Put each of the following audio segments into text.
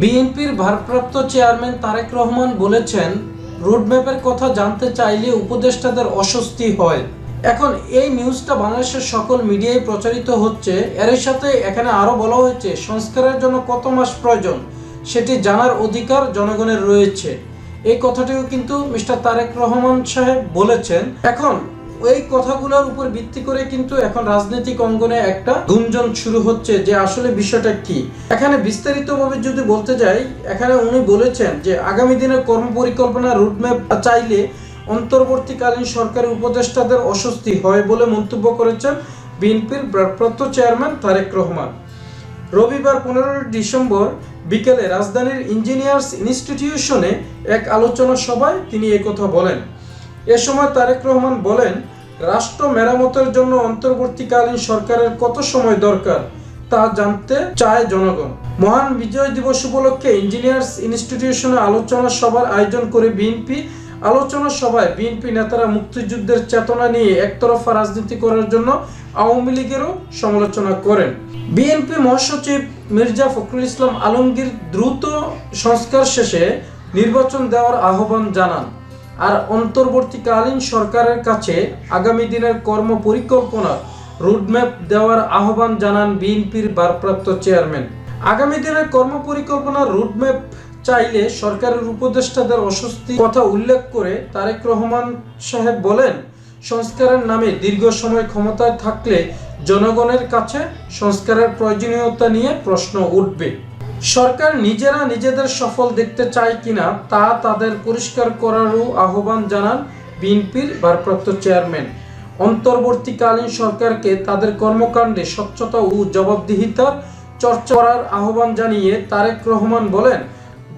বিএনপির ভারপ্রাপ্ত চেয়ারম্যান তারেক রহমান বলেছেন, রোডম্যাপের কথা জানতে চাইলে উপদেষ্টাদের অস্বস্তি হয়। এখন এই নিউজটা বাংলাদেশের সকল মিডিয়ায় প্রচারিত হচ্ছে। এর সাথে এখানে আরও বলা হয়েছে, সংস্কারের জন্য কত মাস প্রয়োজন সেটি জানার অধিকার জনগণের রয়েছে। এই কথাটিও কিন্তু মিস্টার তারেক রহমান সাহেব বলেছেন। এখন এই কথাগুলোর উপর ভিত্তি করে কিন্তু এখন রাজনৈতিক অঙ্গনে একটা গুঞ্জন শুরু হচ্ছে যে আসলে বিষয়টা কি। এখানে বিস্তারিতভাবে যদি বলতে যাই, এখানে উনি বলেছেন যে আগামী দিনের কর্মপরিকল্পনা রুটম্যাপ চাইলে অন্তর্বর্তীকালীন সরকারি উপদেষ্টাদের অস্বস্তি হয় বলে মন্তব্য করেছেন বিএনপির ভারপ্রাপ্ত চেয়ারম্যান তারেক রহমান। রবিবার পনেরোই ডিসেম্বর বিকেলে রাজধানীর ইঞ্জিনিয়ার্স ইনস্টিটিউশনে এক আলোচনা সভায় তিনি একথা বলেন। এ সময় তারেক রহমান বলেন রাষ্ট্র মেরামতের জন্য অন্তর্বর্তীকালীন সরকারের কত সময় দরকার, তা জানতে চায় জনগণ। মহান বিজয় দিবস উপলক্ষে ইঞ্জিনিয়ার্স ইনস্টিটিউশনে আলোচনা সভার আয়োজন করে বিএনপি। আলোচনা সভায় বিএনপি নেতারা মুক্তিযুদ্ধের চেতনা নিয়ে একতরফা রাজনীতি করার জন্য আওয়ামী লীগেরও সমালোচনা করেন। বিএনপি মহাসচিব মির্জা ফখরুল ইসলাম আলমগীর দ্রুত সংস্কার শেষে নির্বাচন দেওয়ার আহ্বান জানান। আর অন্তর্বর্তীকালীন সরকারের কাছে আগামী দিনের কর্ম পরিকল্পনা রোডম্যাপ দেওয়ার আহ্বান জানান বিএনপির ভারপ্রাপ্ত চেয়ারম্যান। আগামী দিনের কর্ম পরিকল্পনা রোডম্যাপ চাইলে সরকারের উপদেষ্টাদের অস্বস্তি কথা উল্লেখ করে তারেক রহমান সাহেব বলেন, সংস্কারের নামে দীর্ঘ সময় ক্ষমতায় থাকলে জনগণের কাছে সংস্কারের প্রয়োজনীয়তা নিয়ে প্রশ্ন উঠবে। সরকার নিজেরা নিজেদের সফল দেখতে চায় কিনা তা তাদের পরিষ্কার করারও আহ্বান জানান বিএনপির ভারপ্রাপ্ত চেয়ারম্যান। অন্তর্বর্তীকালীন সরকারকে তাদের কর্মকাণ্ডে স্বচ্ছতা ও জবাবদিহিতার চর্চা করার আহ্বান জানিয়ে তারেক রহমান বলেন,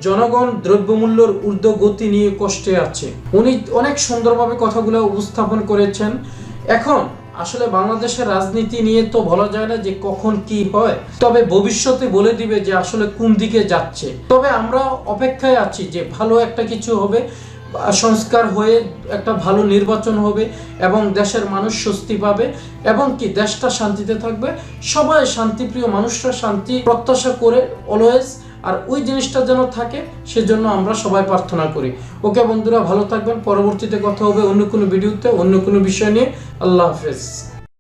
জনগণ দ্রব্যমূল্যের ঊর্ধ্বগতি নিয়ে কষ্টে আছে। উনি অনেক সুন্দরভাবে কথাগুলো উপস্থাপন করেছেন। এখন আসলে বাংলাদেশের রাজনীতি নিয়ে তো বলা যায় না যে কখন কি হয়, তবে ভবিষ্যতে বলে দিবে যে আসলে কোন দিকে যাচ্ছে। তবে আমরা অপেক্ষায় আছি যে ভালো একটা কিছু হবে, সংস্কার হয়ে একটা ভালো নির্বাচন হবে এবং দেশের মানুষ স্বস্তি পাবে এবং কি দেশটা শান্তিতে থাকবে। সবাই শান্তিপ্রিয় মানুষরা শান্তি প্রত্যাশা করে অলওয়েজ আর ওই জিনিসটা যেন থাকে, সেজন্য আমরা সবাই প্রার্থনা করি। ওকে বন্ধুরা, ভালো থাকবেন। পরবর্তীতে কথা হবে অন্য কোনো ভিডিওতে, অন্য কোনো বিষয় নিয়ে। আল্লাহ হাফেজ।